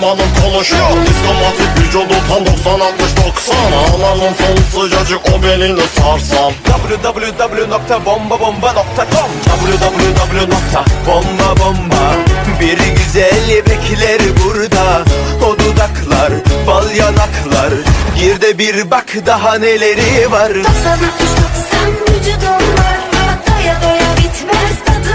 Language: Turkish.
Zamanım konuşuyor Diskomatik vücudu tam 90 60 90 Ağlarım solu sıcacık o belini sarsam. Www.bombabomba.com www.bombabomba Bir güzel bekler burada. O dudaklar, bal yanaklar. Gir de bir bak daha neleri var. 93 90 vücudum var. Doya doya bitmez tadı.